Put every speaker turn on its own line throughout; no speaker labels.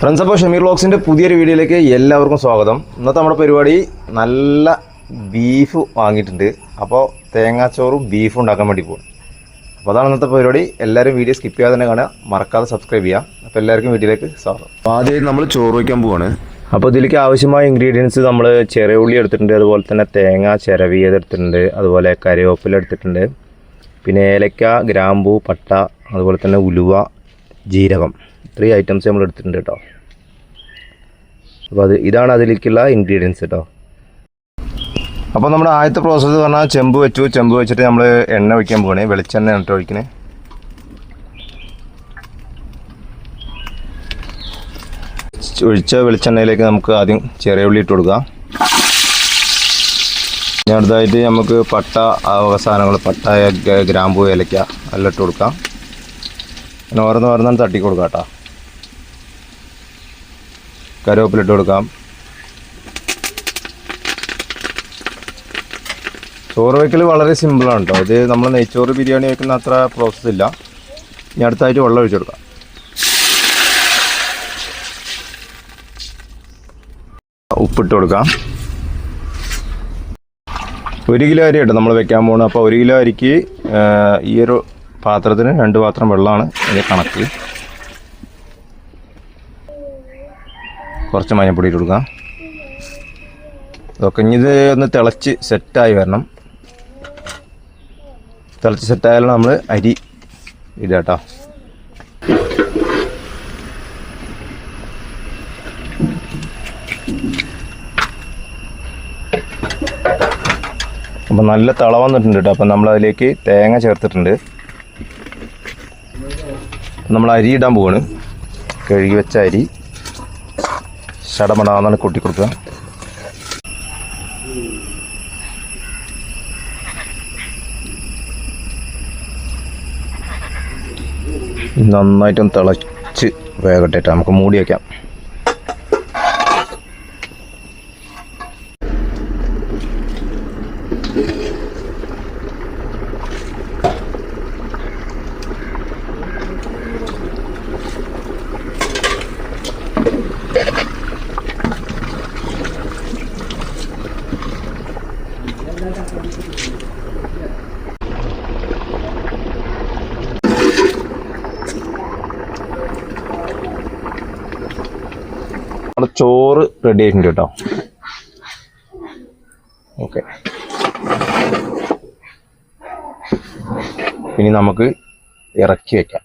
Friends അപ്പോൾ ഷമീർ ബ്ലോഗ്സിന്റെ പുതിയൊരു വീഡിയോയിലേക്ക് എല്ലാവർക്കും സ്വാഗതം. ഇന്നത്തെ നമ്മുടെ പരിപാടി നല്ല ബീഫ് വാങ്ങിയിട്ടുണ്ട്. അപ്പോൾ തേങ്ങാച്ചോറും ബീഫും ഉണ്ടാക്കാൻ വേണ്ടി പോകും അപ്പോൾ അതാണ് ഇന്നത്തെ പരിപാടി. എല്ലാവരും വീഡിയോ സ്കിപ്പ് ചെയ്യാതെ തന്നെ കാണുക. മറക്കാതെ സബ്സ്ക്രൈബ് ചെയ്യുക. അപ്പോൾ എല്ലാവർക്കും വീഡിയോയിലേക്ക് സ്വാഗതം. അപ്പോൾ ആദ്യം നമ്മൾ ചോറ് വയ്ക്കാൻ പോവാണ്. അപ്പോൾ ഇതിലേക്ക് ആവശ്യമായ ഇൻഗ്രീഡിയൻസ് നമ്മൾ ചെറിയ ഉള്ളി എടുത്തിട്ടുണ്ട്. അതുപോലെ തന്നെ തേങ്ങ ചിരവിയത് എടുത്തിട്ടുണ്ട്. അതുപോലെ കറിവേപ്പില എടുത്തിട്ടുണ്ട്. പിന്നെ ഏലക്ക ഗ്രാമ്പൂ പട്ട അതുപോലെ തന്നെ ഉലുവ ജീരകം. ഇത്രയും ഐറ്റംസ് നമ്മൾ എടുത്തിട്ടുണ്ട് കേട്ടോ അപ്പോൾ അത് ഇതാണ് അതിലേക്കുള്ള ഇൻഗ്രീഡിയൻസ് കേട്ടോ അപ്പോൾ നമ്മുടെ ആദ്യത്തെ പ്രോസസ്സ് എന്ന് പറഞ്ഞാൽ ചെമ്പ് വെച്ചു. ചെമ്പ് വെച്ചിട്ട് നമ്മൾ എണ്ണ ഒഴിക്കാൻ പോകണേ വെളിച്ചെണ്ണ എണ്ണ ഒഴിക്കണേ. ഒഴിച്ച വെളിച്ചെണ്ണയിലേക്ക് നമുക്ക് ആദ്യം ചെറിയ ഉള്ളി ഇട്ട് കൊടുക്കാം. ഇനി അടുത്തതായിട്ട് നമുക്ക് പട്ട അവസാനങ്ങൾ പട്ട ഗ്രാമ്പു ഏലക്ക എല്ലാം ഇട്ട് കൊടുക്കാം. ഓരോന്ന് ഓരോന്നാണ് തട്ടി കൊടുക്കാം കേട്ടോ. കരുവേപ്പിലിട്ട് കൊടുക്കാം. ചോറ് വയ്ക്കൽ വളരെ സിമ്പിളാണ് കേട്ടോ. ഇത് നമ്മൾ നെയ്ച്ചോറ് ബിരിയാണി വയ്ക്കുന്ന അത്ര പ്രോസസ്സ് ഇല്ല. ഇനി അടുത്തായിട്ട് വെള്ളം ഒഴിച്ചു കൊടുക്കാം. ഉപ്പിട്ട് കൊടുക്കാം. ഒരു കിലോ അരി കേട്ടോ നമ്മൾ വെക്കാൻ പോകുന്നത് അപ്പോൾ ഒരു കിലോ അരിക്ക് ഈ ഒരു പാത്രത്തിന് രണ്ട് പാത്രം വെള്ളമാണ് അതിന്റെ കണക്ക് കുറച്ച് മഞ്ഞപ്പൊടി ഇട്ട് കൊടുക്കാം. ഇതൊക്കെ ഇത് ഒന്ന് തിളച്ച് സെറ്റായി വരണം. തിളച്ച് സെറ്റായാലും നമ്മൾ അരി ഇടാട്ടോ. അപ്പം നല്ല തിള വന്നിട്ടുണ്ട് കേട്ടോ. അപ്പം നമ്മളതിലേക്ക് തേങ്ങ ചേർത്തിട്ടുണ്ട്. നമ്മൾ അരി ഇടാൻ പോവാണ്. കഴുകി വെച്ച അരി ശടമടാന്നാണ് കൂട്ടി കൊടുക്കുക. നന്നായിട്ടൊന്ന് തിളച്ച് വേഗട്ടെ. നമുക്ക് മൂടി വയ്ക്കാം ചോറ് റെഡി ആയിട്ടുണ്ട് കേട്ടോ ഓക്കെ ഇനി നമുക്ക് ഇറക്കി വെക്കാം.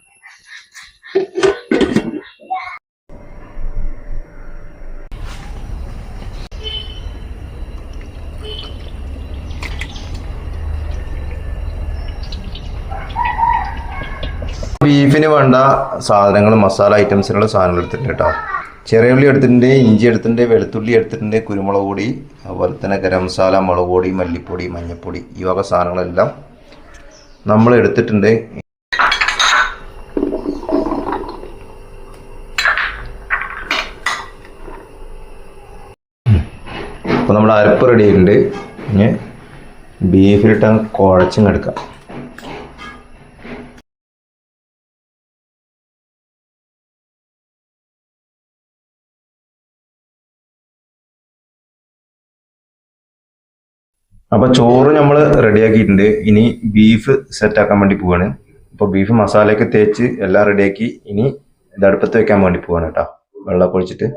ബീഫിന് വേണ്ട സാധനങ്ങൾ മസാല ഐറ്റംസിനുള്ള സാധനങ്ങൾ എടുത്തിട്ടുണ്ട് കേട്ടോ ചെറിയ ഉള്ളി എടുത്തിട്ടുണ്ട് ഇഞ്ചി എടുത്തിട്ടുണ്ട് വെളുത്തുള്ളി എടുത്തിട്ടുണ്ട് കുരുമുളക് പൊടി അതുപോലെ തന്നെ ഗരം മസാല മുളക് പൊടി മല്ലിപ്പൊടി മഞ്ഞൾപ്പൊടി ഈ വക സാധനങ്ങളെല്ലാം നമ്മൾ എടുത്തിട്ടുണ്ട്. അപ്പോൾ നമ്മൾ അരപ്പ് റെഡി ആയിട്ടുണ്ട് ഇനി ബീഫിലിട്ട് കുഴച്ചും എടുക്കാം. അപ്പോൾ ചോറ് നമ്മൾ റെഡിയാക്കിയിട്ടുണ്ട്. ഇനി ബീഫ് സെറ്റ് ആക്കാൻ വേണ്ടി പോവാണ്. അപ്പോൾ ബീഫ് മസാലയൊക്കെ തേച്ച് എല്ലാം റെഡിയാക്കി ഇനി ഇത് അടുപ്പത്ത് വെക്കാൻ വേണ്ടി പോവാണ് കേട്ടോ. വെള്ളം ഒഴിച്ചിട്ട്.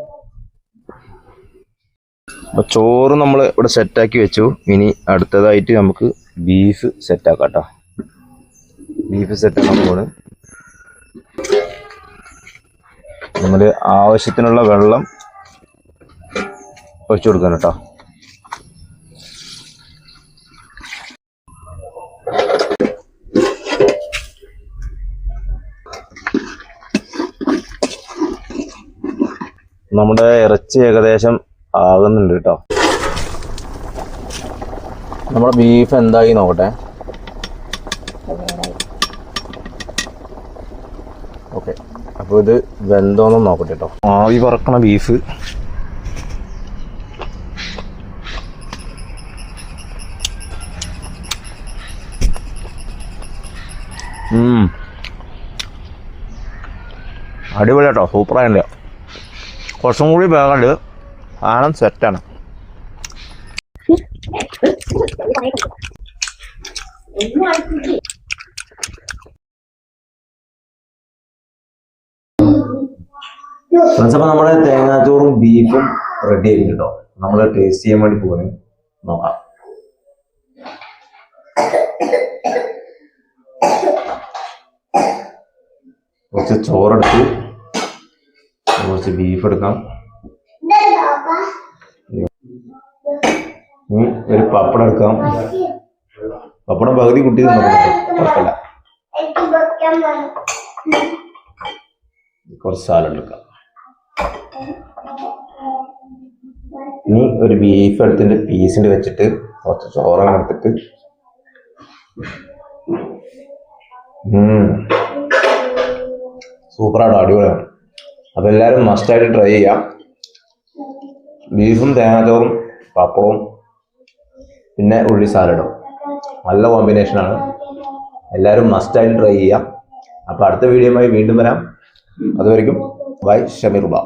അപ്പോൾ ചോറ് നമ്മൾ ഇവിടെ സെറ്റാക്കി വെച്ചു. ഇനി അടുത്തതായിട്ട് നമുക്ക് ബീഫ് സെറ്റാക്കാം കേട്ടോ. ബീഫ് സെറ്റാക്കാൻ പോവാണ്. നമ്മൾ ആവശ്യത്തിനുള്ള വെള്ളം ഒഴിച്ചു കൊടുക്കണം കേട്ടോ. നമ്മുടെ ഇറച്ചി ഏകദേശം ആകുന്നുണ്ട് കേട്ടോ. നമ്മുടെ ബീഫ് എന്തായി നോക്കട്ടെ. ഓക്കെ അപ്പോൾ ഇത് വെന്തോന്നും നോക്കട്ടെ കേട്ടോ. ആവി പറക്കണ ബീഫ് ഉം. അടിപൊളി കേട്ടോ സൂപ്പറായിട്ടുണ്ട്. കുറച്ചും കൂടി വേഗമുണ്ട് ആണം സെറ്റാണ് ഫ്രണ്ട്സ് അപ്പോൾ നമ്മുടെ തേങ്ങാച്ചോറും ബീഫും റെഡി ആയിട്ടുണ്ടോ നമ്മൾ ടേസ്റ്റ് ചെയ്യാൻ വേണ്ടി പോകുന്നത് നോക്കാം. കുറച്ച് ചോറെടുത്ത് കുറച്ച് ബീഫ് എടുക്കാം. ഒരു പപ്പടം എടുക്കാം. പപ്പടം പകുതി കുട്ടി കുഴപ്പമില്ല. കുറച്ച് സാലഡ് എടുക്കാം. ഇനി ഒരു ബീഫ് എടുത്തിട്ട് പീസിന്റെ വെച്ചിട്ട് കുറച്ച് ചോറാണ് എടുത്തിട്ട്. സൂപ്പറാണ് അടിപൊളിയാണ്. അപ്പൊ എല്ലാവരും മസ്റ്റായിട്ട് ട്രൈ ചെയ്യാം. ബീഫും തേങ്ങാച്ചോറും പപ്പടവും പിന്നെ ഉള്ളി സാലഡും നല്ല കോമ്പിനേഷനാണ് എല്ലാവരും മസ്റ്റായിട്ട് ട്രൈ ചെയ്യാം. അപ്പോൾ അടുത്ത വീഡിയോയുമായി വീണ്ടും വരാം. അതുവരെയും ബൈ ഷമീർ ബാ